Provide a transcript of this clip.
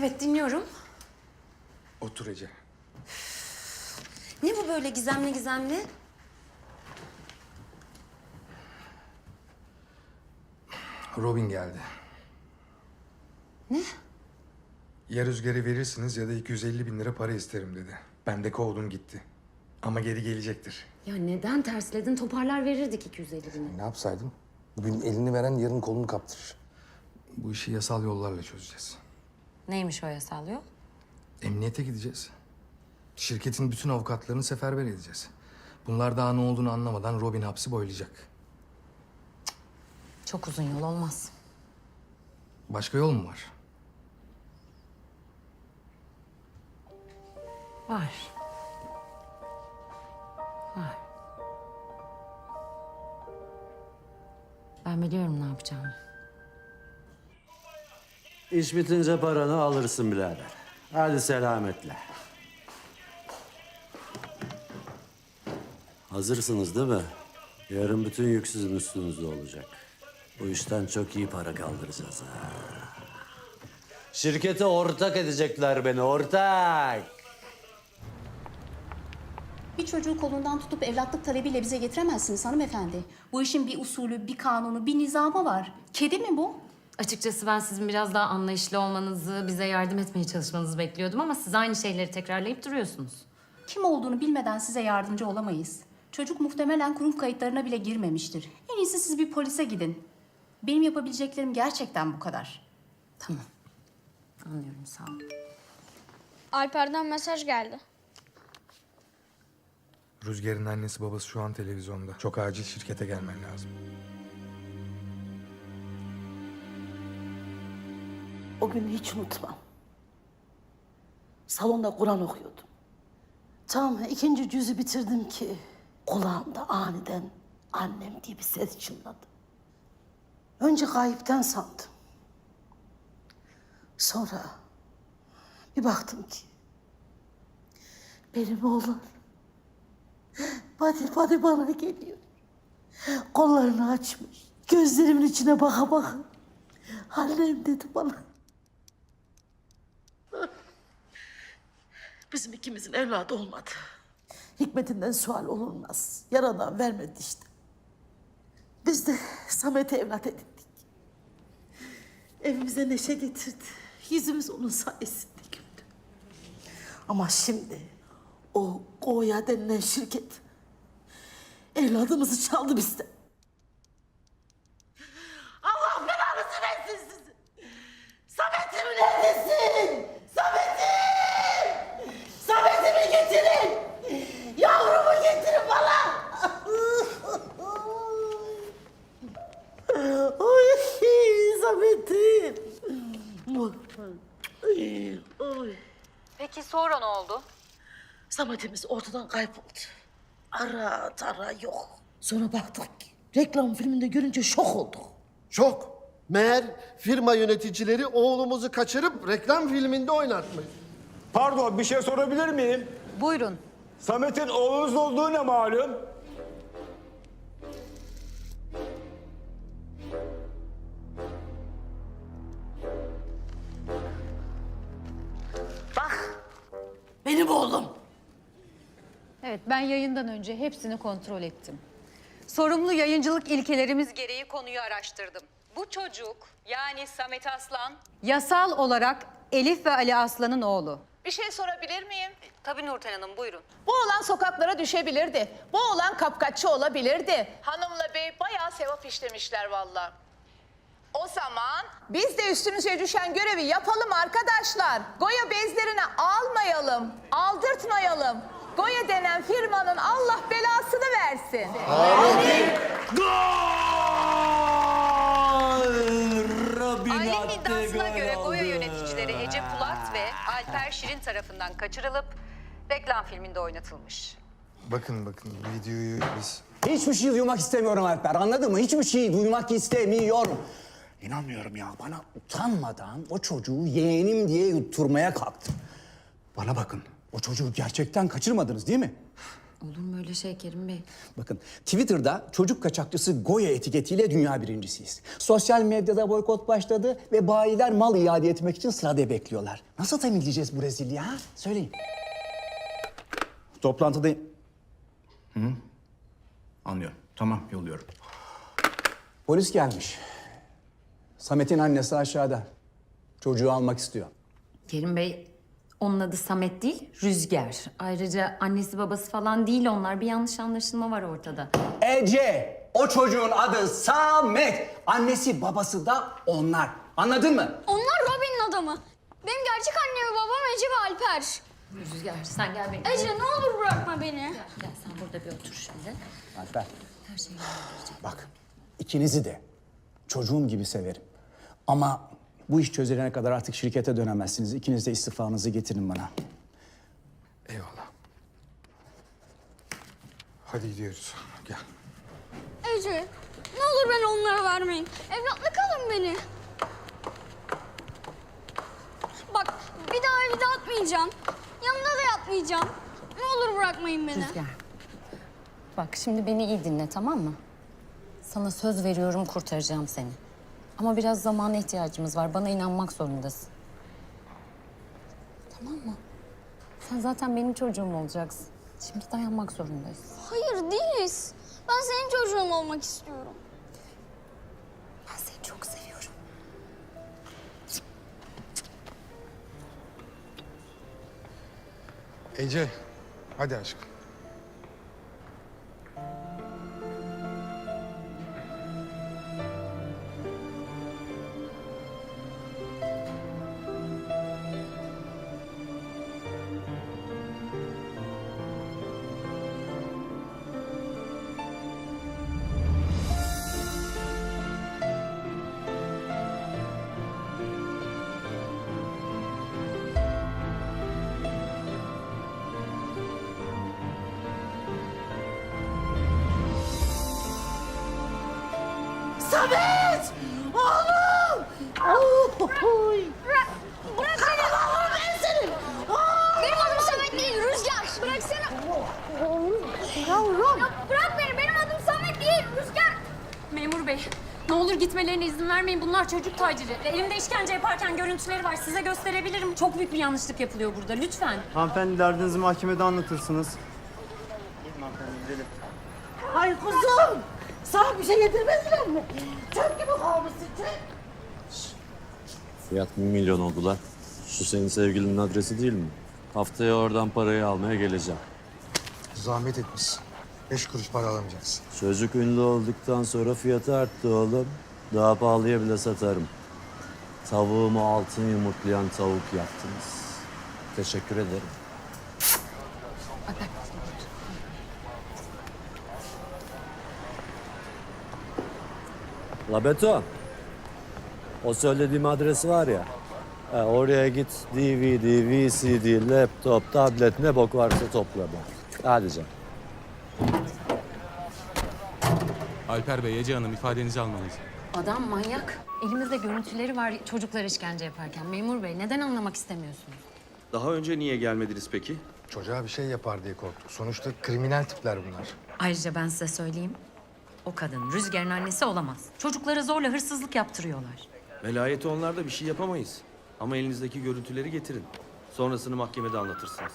Evet dinliyorum. Otur Ece. Ne bu böyle gizemli gizemli? Robin geldi. Ne? Ya rüzgarı verirsiniz ya da 250 bin lira para isterim dedi. Ben de kovdum gitti. Ama geri gelecektir. Ya neden tersledin? Toparlar verirdik 250 bini. Ne yapsaydım? Bugün elini veren yarın kolunu kaptırır. Bu işi yasal yollarla çözeceğiz. Neymiş o yasal yol? Emniyete gideceğiz. Şirketin bütün avukatlarını seferber edeceğiz. Bunlar daha ne olduğunu anlamadan Robin hapsi boylayacak. Çok uzun yol olmaz. Başka yol mu var? Var. Var. Ben biliyorum ne yapacağımı. İş bitince paranı alırsın birader. Hadi selametle. Hazırsınız değil mi? Yarın bütün yük sizin üstünüzde olacak. Bu işten çok iyi para kaldıracağız ha. Şirkete ortak edecekler beni, ortak. Bir çocuğu kolundan tutup evlatlık talebiyle bize getiremezsiniz hanımefendi. Bu işin bir usulü, bir kanunu, bir nizamı var. Kedi mi bu? Açıkçası ben sizin biraz daha anlayışlı olmanızı, bize yardım etmeye çalışmanızı bekliyordum ama siz aynı şeyleri tekrarlayıp duruyorsunuz. Kim olduğunu bilmeden size yardımcı olamayız. Çocuk muhtemelen kurum kayıtlarına bile girmemiştir. En iyisi siz bir polise gidin. Benim yapabileceklerim gerçekten bu kadar. Tamam. Anlıyorum sağ olun. Alper'den mesaj geldi. Rüzgar'ın annesi babası şu an televizyonda. Çok acil şirkete gelmen lazım. O günü hiç unutmam. Salonda Kur'an okuyordum. Tam ikinci cüzü bitirdim ki kulağımda aniden annem diye bir ses çınladı. Önce gayipten sandım. Sonra bir baktım ki benim oğlan Badi badi bana geliyor. Kollarını açmış. Gözlerimin içine baka baka. Annem dedi bana. Bizim ikimizin evladı olmadı. Hikmetinden sual olunmaz. Yaradan vermedi işte. Biz de Samet'i evlat edindik. Evimize neşe getirdi. Yüzümüz onun sayesinde güldü. Ama şimdi o Goya denilen şirket evladımızı çaldı bizden. Allah belanızı versin sizi. Samet'im neredesin? Samet'im! Samet'imi getirin! Yavrumu getirin bana! Oy Samet'im! Oy. Peki sonra ne oldu? Samet'imiz ortadan kayboldu. Ara tara yok. Sonra baktık ki reklam filminde görünce şok olduk. Şok. Meğer firma yöneticileri oğlumuzu kaçırıp reklam filminde oynatmış. Pardon bir şey sorabilir miyim? Buyurun. Samet'in oğlunuz olduğu ne malum? Evet, ben yayından önce hepsini kontrol ettim. Sorumlu yayıncılık ilkelerimiz gereği konuyu araştırdım. Bu çocuk, yani Samet Aslan, yasal olarak Elif ve Ali Aslan'ın oğlu. Bir şey sorabilir miyim? Tabii Nurten Hanım buyurun. Bu oğlan sokaklara düşebilirdi. Bu oğlan kapkaççı olabilirdi. Hanımla bey bayağı sevap işlemişler valla. O zaman biz de üstümüze düşen görevi yapalım arkadaşlar. Goya bezlerine almayalım, aldırtmayalım. Goya denen firmanın Allah belasını versin. Ailenin iddiasına göre Goya yöneticileri Ece Pulat ve Alper Şirin tarafından kaçırılıp reklam filminde oynatılmış. Bakın bakın videoyu biz... Hiçbir şey duymak istemiyorum Alper anladın mı? Hiçbir şey duymak istemiyorum. İnanmıyorum ya bana utanmadan o çocuğu yeğenim diye yutturmaya kalktı. Bana bakın o çocuğu gerçekten kaçırmadınız değil mi? Olur mu öyle şey Kerim Bey? Bakın Twitter'da çocuk kaçakçısı Goya etiketiyle dünya birincisiyiz. Sosyal medyada boykot başladı ve bayiler mal iade etmek için sırada bekliyorlar. Nasıl temizleyeceğiz bu rezilliği ha? Söyleyin. Toplantıdayım. Hı? Anlıyorum. Tamam yolluyorum. Polis gelmiş. Samet'in annesi aşağıda. Çocuğu almak istiyor. Kerim Bey, onun adı Samet değil, Rüzgar. Ayrıca annesi babası falan değil onlar. Bir yanlış anlaşılma var ortada. Ece! O çocuğun adı Samet. Annesi babası da onlar. Anladın mı? Onlar Robin'in adamı. Benim gerçek annem ve babam Ece ve Alper. Rüzgar, sen gel benim. Ece ne olur bırakma beni. Gel sen burada bir otur şimdi. Alper. Her şeyi halledeceğim. Bak ikinizi de çocuğum gibi severim. Ama bu iş çözülene kadar artık şirkete dönemezsiniz. İkiniz de istifanızı getirin bana. Eyvallah. Hadi gidiyoruz. Gel. Ece ne olur beni onlara vermeyin. Evlatlık alın beni. Bak bir daha evde atmayacağım. Yanında da yatmayacağım. Ne olur bırakmayın beni. Rüzgar. Bak şimdi beni iyi dinle tamam mı? Sana söz veriyorum kurtaracağım seni. Ama biraz zamana ihtiyacımız var. Bana inanmak zorundasın. Tamam mı? Sen zaten benim çocuğum olacaksın. Şimdi dayanmak zorundayız. Hayır değiliz. Ben senin çocuğun olmak istiyorum. Ben seni çok seviyorum. Ece, hadi aşkım. Samet! Oğlum! Oy! Bırak, bırak beni. Oğlum ben senin! Benim adım Samet değil, Rüzgar. Bıraksana. Yavrum! Ya bırak beni, benim adım Samet değil, Rüzgar. Memur bey, ne olur gitmelerine izin vermeyin. Bunlar çocuk taciri. Elimde işkence yaparken görüntüleri var. Size gösterebilirim. Çok büyük bir yanlışlık yapılıyor burada. Lütfen. Hanımefendi derdinizi mahkemede anlatırsınız. Ay kuzum! Sana bir şey yedirmediler mi? Çöp gibi kalmışsın çöp. Fiyat bir milyon oldu lan. Şu senin sevgilinin adresi değil mi? Haftaya oradan parayı almaya geleceğim. Zahmet etmişsin. Beş kuruş para alamayacaksın. Çocuk ünlü olduktan sonra fiyatı arttı oğlum. Daha pahalıya bile satarım. Tavuğumu altın yumurtlayan tavuk yaptınız. Teşekkür ederim. La Beto. O söylediğim adresi var ya. he, oraya git DVD, VCD, laptop, tablet ne bok varsa topla bak. Hadi canım. Alper Bey, Ece Hanım ifadenizi almalıyız. Adam manyak. Elimizde görüntüleri var çocuklar işkence yaparken. Memur bey neden anlamak istemiyorsunuz? Daha önce niye gelmediniz peki? Çocuğa bir şey yapar diye korktuk. Sonuçta kriminal tipler bunlar. Ayrıca ben size söyleyeyim. O kadın Rüzgar'ın annesi olamaz. Çocuklara zorla hırsızlık yaptırıyorlar. Velayeti onlarda bir şey yapamayız. Ama elinizdeki görüntüleri getirin. Sonrasını mahkemede anlatırsınız.